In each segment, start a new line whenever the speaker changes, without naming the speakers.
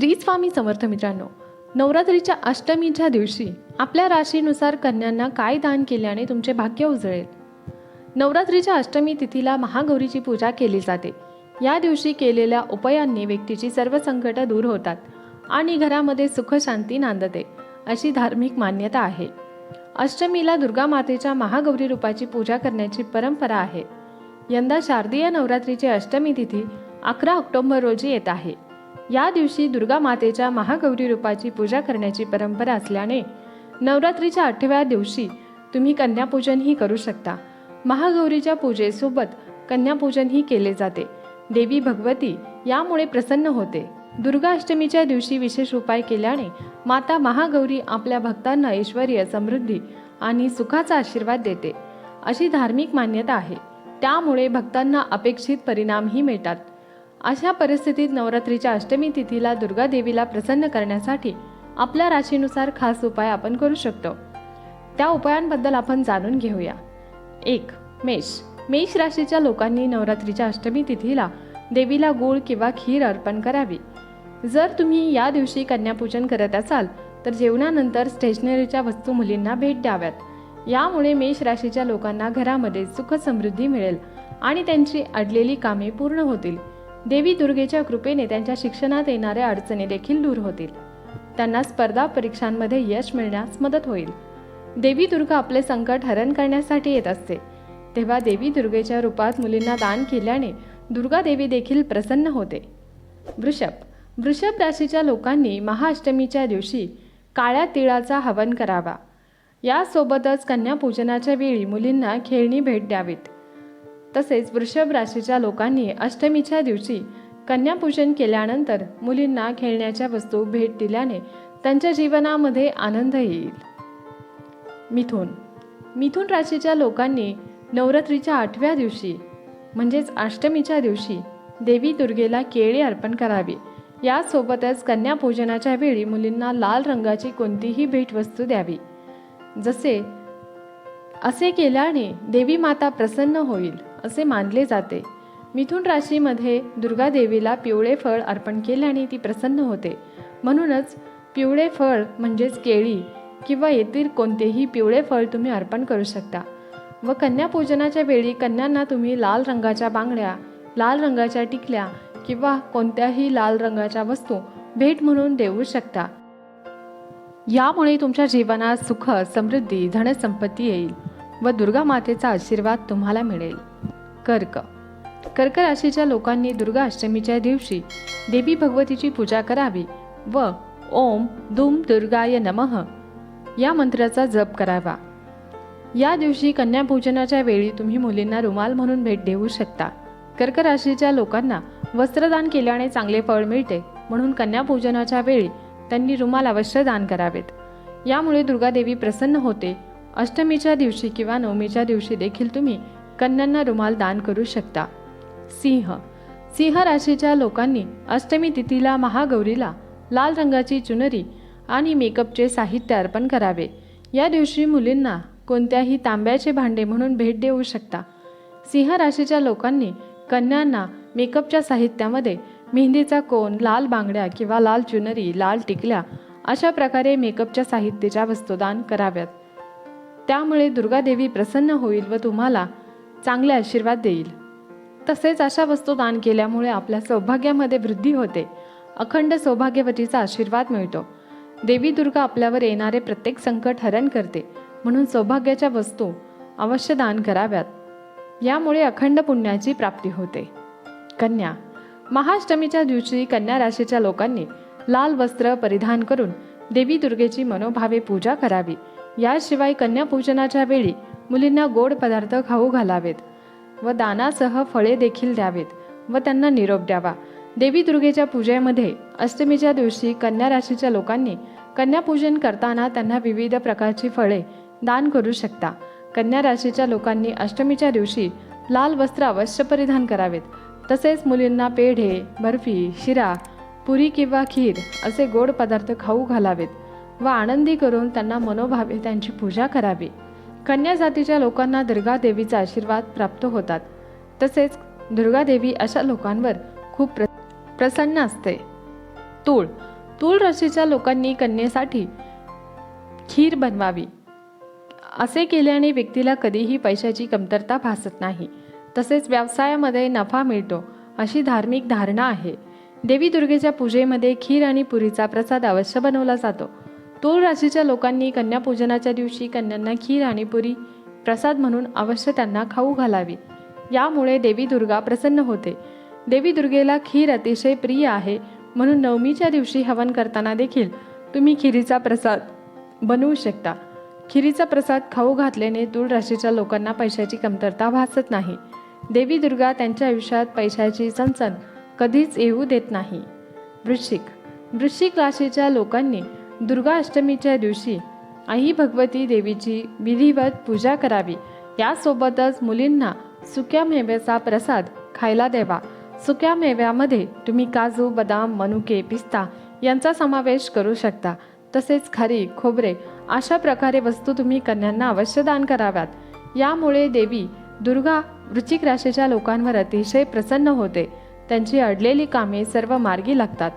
श्री स्वामी समर्थ मित्रांनो नवरात्रीच्या अष्टमीच्या दिवशी आपल्या राशीनुसार कन्यांना काय दान केल्याने तुमचे भाग्य उजळेल? नवरात्रीच्या अष्टमी तिथीला महागौरीची पूजा केली जाते. या दिवशी केलेल्या उपायांनी व्यक्तीची सर्व संकटं दूर होतात आणि घरामध्ये सुख शांती नांदते अशी धार्मिक मान्यता आहे. अष्टमीला दुर्गा मातेच्या महागौरी रूपाची पूजा करण्याची परंपरा आहे. यंदा शारदीय नवरात्रीची अष्टमी तिथी अकरा ऑक्टोबर रोजी येत आहे. या दिवशी दुर्गा मातेच्या महागौरी रूपाची पूजा करण्याची परंपरा असल्याने नवरात्रीच्या आठव्या दिवशी तुम्ही कन्यापूजनही करू शकता. महागौरीच्या पूजेसोबत कन्यापूजनही केले जाते. देवी भगवती यामुळे प्रसन्न होते. दुर्गा अष्टमीच्या दिवशी विशेष उपाय केल्याने माता महागौरी आपल्या भक्तांना ऐश्वर समृद्धी आणि सुखाचा आशीर्वाद देते. अशी धार्मिक मान्यता आहे. त्यामुळे भक्तांना अपेक्षित परिणामही मिळतात. अशा परिस्थितीत नवरात्रीच्या अष्टमी तिथीला दुर्गा देवीला प्रसन्न करण्यासाठी आपल्या राशीनुसार खास उपाय आपण करू शकतो. त्या उपायांबद्दल आपण जाणून घेऊया. एक मेष. मेष राशीच्या लोकांनी नवरात्रीच्या अष्टमी तिथीला देवीला गूळ किंवा खीर अर्पण करावी. जर तुम्ही या दिवशी कन्यापूजन करत असाल तर जेवणानंतर स्टेशनरीच्या वस्तू मुलींना भेट द्याव्यात. यामुळे मेष राशीच्या लोकांना घरामध्ये सुख समृद्धी मिळेल आणि त्यांची अडलेली कामे पूर्ण होतील. देवी दुर्गेच्या कृपेने त्यांच्या शिक्षणात येणाऱ्या अडचणी देखील दूर होतील. त्यांना स्पर्धा परीक्षांमध्ये यश मिळण्यास मदत होईल. देवी दुर्गा आपले संकट हरण करण्यासाठी येत असते. तेव्हा देवी दुर्गेच्या रूपात मुलींना दान केल्याने दुर्गा देवी देखील प्रसन्न होते. वृषभ. वृषभ राशीच्या लोकांनी महाअष्टमीच्या दिवशी काळ्या तिळाचा हवन करावा. यासोबतच कन्यापूजनाच्या वेळी मुलींना खेळणी भेट द्यावीत. तसेच वृषभ राशीच्या लोकांनी अष्टमीच्या दिवशी कन्यापूजन केल्यानंतर मुलींना खेळण्याच्या वस्तू भेट दिल्याने त्यांच्या जीवनामध्ये आनंद येईल. मिथुन. मिथुन राशीच्या लोकांनी नवरात्रीच्या आठव्या दिवशी म्हणजेच अष्टमीच्या दिवशी देवी दुर्गेला केळी अर्पण करावी. यासोबतच कन्यापूजनाच्या वेळी मुलींना लाल रंगाची कोणतीही भेटवस्तू द्यावी. जसे असे केल्याने देवी माता प्रसन्न होईल. असे मानले जाते. मिथुन राशीमध्ये दुर्गा देवीला पिवळे फळ अर्पण केल्याने ती प्रसन्न होते. म्हणूनच पिवळे फळ म्हणजेच केळी किंवा येथील कोणतेही पिवळे फळ तुम्ही अर्पण करू शकता. व कन्यापूजनाच्या वेळी कन्यांना तुम्ही लाल रंगाच्या बांगड्या लाल रंगाच्या टिकल्या किंवा कोणत्याही लाल रंगाच्या वस्तू भेट म्हणून देऊ शकता. यामुळे तुमच्या जीवनात सुख समृद्धी धनसंपत्ती येईल व दुर्गा मातेचा आशीर्वाद तुम्हाला मिळेल. कर्क. कर्क राशीच्या लोकांनी दुर्गा अष्टमीच्या दिवशी देवी भगवतीची पूजा करावी व ओम दुम दुर्गाय नमः या मंत्राचा जप करावा. या दिवशी कन्यापूजनाच्या वेळी तुम्ही मुलींना रुमाल म्हणून भेट देऊ शकता. कर्क राशीच्या लोकांना वस्त्रदान केल्याने चांगले फळ मिळते म्हणून कन्यापूजनाच्या वेळी त्यांनी रुमाल अवश्य दान करावेत. यामुळे दुर्गादेवी प्रसन्न होते. अष्टमीच्या दिवशी किंवा नवमीच्या दिवशी देखील तुम्ही कन्यांना रुमाल दान करू शकता. सिंह. सिंह राशीच्या लोकांनी अष्टमी तिथीला महागौरीला लाल रंगाची चुनरी आणि मेकअपचे साहित्य अर्पण करावे. या दिवशी मुलींना कोणत्याही तांब्याचे भांडे म्हणून भेट देऊ शकता. सिंह राशीच्या लोकांनी कन्यांना मेकअपच्या साहित्यामध्ये मेहंदीचा कोन लाल बांगड्या किंवा लाल चुनरी लाल टिकल्या अशा प्रकारे मेकअपच्या साहित्याच्या वस्तुदान कराव्यात. त्यामुळे दुर्गादेवी प्रसन्न होईल व तुम्हाला चांगले आशीर्वाद देईल. तसेच अशा वस्तू दान केल्यामुळे आपल्या सौभाग्यामध्ये वृद्धी होते. अखंड सौभाग्यवतीचा आशीर्वाद मिळतो. देवी दुर्गा आपल्यावर येणारे प्रत्येक संकट हरण करते. म्हणून सौभाग्याच्या वस्तू अवश्य दान कराव्यात. यामुळे अखंड पुण्याची प्राप्ती होते. कन्या. महाअष्टमीच्या दिवशी कन्या राशीच्या लोकांनी लाल वस्त्र परिधान करून देवी दुर्गेची मनोभावे पूजा करावी. याशिवाय कन्यापूजनाच्या वेळी मुलींना गोड पदार्थ खाऊ घालावेत व दानासह फळे देखील द्यावेत व त्यांना निरोप द्यावा. देवी दुर्गेच्या पूजेमध्ये अष्टमीच्या दिवशी कन्या राशीच्या लोकांनी कन्यापूजन करताना त्यांना विविध प्रकारची फळे दान करू शकता. कन्या राशीच्या लोकांनी अष्टमीच्या दिवशी लाल वस्त्र अवश्य परिधान करावेत. तसेच मुलींना पेढे बर्फी शिरा पुरी किंवा खीर असे गोड पदार्थ खाऊ घालावेत व आनंदी करून त्यांना मनोभावे त्यांची पूजा करावी. कन्या जातीच्या लोकांना दुर्गा देवीचा आशीर्वाद प्राप्त होतात. तसेच दुर्गा देवी अशा लोकांवर खूप प्र प्रसन्न असते. तूळ तूळ राशीच्या लोकांनी कन्येसाठी खीर बनवावी. असे केल्याने व्यक्तीला कधीही पैशाची कमतरता भासत नाही. तसेच व्यवसायामध्ये नफा मिळतो अशी धार्मिक धारणा आहे. देवी दुर्गेच्या पूजेमध्ये खीर आणि पुरीचा प्रसाद अवश्य बनवला जातो. तूळ राशीच्या लोकांनी कन्यापूजनाच्या दिवशी कन्यांना खीर आणि पुरी प्रसाद म्हणून अवश्य त्यांना खाऊ घालावी. यामुळे देवी दुर्गा प्रसन्न होते. देवी दुर्गेला खीर अतिशय प्रिय आहे म्हणून नवमीच्या दिवशी हवन करताना देखील तुम्ही खिरीचा प्रसाद बनवू शकता. खिरीचा प्रसाद खाऊ घातल्याने तूळ राशीच्या लोकांना पैशाची कमतरता भासत नाही. देवी दुर्गा त्यांच्या आयुष्यात पैशाची चणचण कधीच येऊ देत नाही. वृश्चिक. वृश्चिक राशीच्या लोकांनी दुर्गा अष्टमीच्या दिवशी आई भगवती देवीची विधिवत पूजा करावी. यासोबतच मुलींना सुक्या मेव्याचा प्रसाद खायला द्यावा. सुक्या मेव्यामध्ये तुम्ही काजू बदाम मनुके पिस्ता यांचा समावेश करू शकता. तसेच खारी खोबरे अशा प्रकारे वस्तू तुम्ही कन्यांना अवश्य दान कराव्यात. यामुळे देवी दुर्गा वृश्चिक राशीच्या लोकांवर अतिशय प्रसन्न होते. त्यांची अडलेली कामे सर्व मार्गी लागतात.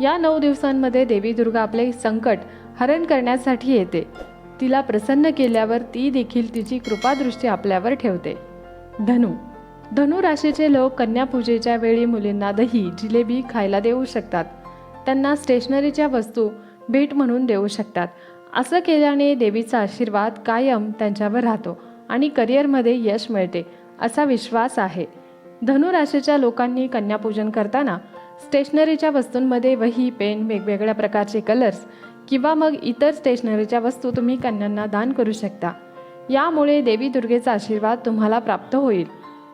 या नऊ दिवसांमध्ये देवी दुर्गा आपले संकट हरण करण्यासाठी येते. तिला प्रसन्न केल्यावर ती देखील तिची कृपादृष्टी आपल्यावर ठेवते. धनु धनु राशीचे लोक कन्यापूजेच्या वेळी मुलींना दही जिलेबी खायला देऊ शकतात. त्यांना स्टेशनरीच्या वस्तू भेट म्हणून देऊ शकतात. असं केल्याने देवीचा आशीर्वाद कायम त्यांच्यावर राहतो आणि करिअरमध्ये यश मिळते असा विश्वास आहे. धनु राशीच्या लोकांनी कन्यापूजन करताना स्टेशनरीच्या वस्तूंमध्ये वही पेन वेगवेगळ्या प्रकारचे कलर्स किंवा मग इतर स्टेशनरीच्या वस्तू तुम्ही कन्यांना दान करू शकता. यामुळे देवी दुर्गेचा आशीर्वाद तुम्हाला प्राप्त होईल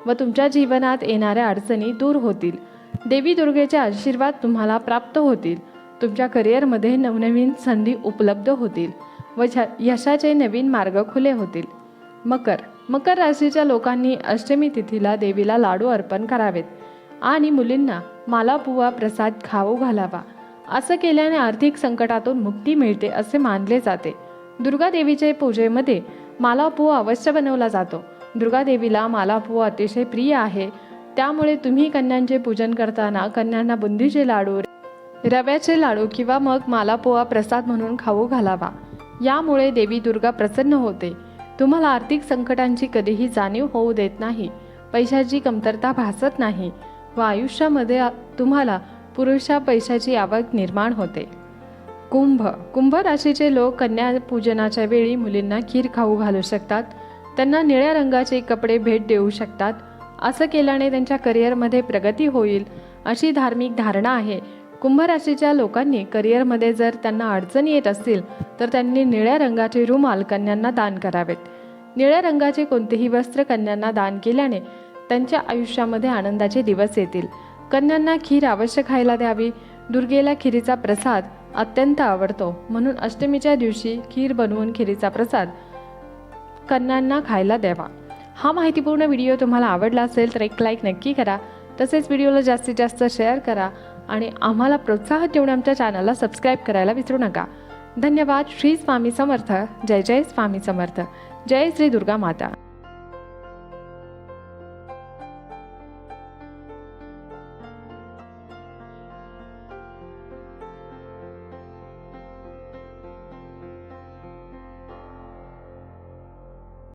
व तुमच्या जीवनात येणाऱ्या अडचणी दूर होतील. देवी दुर्गेचे आशीर्वाद तुम्हाला प्राप्त होतील. तुमच्या करिअरमध्ये नवनवीन संधी उपलब्ध होतील व यशाचे नवीन मार्ग खुले होतील. मकर मकर राशीच्या लोकांनी अष्टमी तिथीला देवीला लाडू अर्पण करावेत. आणि मुलींना मालापुवा प्रसाद खाऊ घालावा. असं केल्याने आर्थिक संकटातून मुक्ती मिळते असे मानले जाते. दुर्गा देवीच्या पूजेमध्ये मालापुवा अवश्य बनवला जातो. दुर्गा देवीला मालापुवा अतिशय प्रिय आहे. त्यामुळे तुम्ही कन्यांचे पूजन करताना कन्यांना बुंदीचे लाडू रव्याचे लाडू किंवा मग मालापोहा प्रसाद म्हणून खाऊ घालावा. यामुळे देवी दुर्गा प्रसन्न होते. तुम्हाला आर्थिक संकटांची कधीही जाणीव होऊ देत नाही. पैशाची कमतरता भासत नाही. व आयुष्यामध्ये तुम्हाला पुरुषा पैशाची आवक निर्माण होते. कुंभ. कुंभ राशीचे लोक कन्या पूजनाच्या वेळी मुलींना खीर खाऊ घालू शकतात. त्यांना निळ्या रंगाचे कपडे भेट देऊ शकतात. असं केल्याने त्यांच्या करिअरमध्ये प्रगती होईल अशी धार्मिक धारणा आहे. कुंभ राशीच्या लोकांनी करिअरमध्ये जर त्यांना अडचणी येत असतील तर त्यांनी निळ्या रंगाचे रुमाल कन्यांना दान करावेत. निळ्या रंगाचे कोणतेही वस्त्र कन्यांना दान केल्याने त्यांच्या आयुष्यामध्ये आनंदाचे दिवस येतील. कन्यांना खीर अवश्य खायला द्यावी. दुर्गेला खिरीचा प्रसाद अत्यंत आवडतो. म्हणून अष्टमीच्या दिवशी खीर बनवून खिरीचा प्रसाद कन्यांना खायला द्यावा. हा माहितीपूर्ण व्हिडिओ तुम्हाला आवडला असेल तर एक लाईक नक्की करा. तसेच व्हिडिओला जास्तीत जास्त शेअर करा आणि आम्हाला प्रोत्साहन देऊन आमच्या चॅनलला सबस्क्राईब करायला विसरू नका. धन्यवाद. श्री स्वामी समर्थ. जय जय स्वामी समर्थ. जय श्री दुर्गा माता.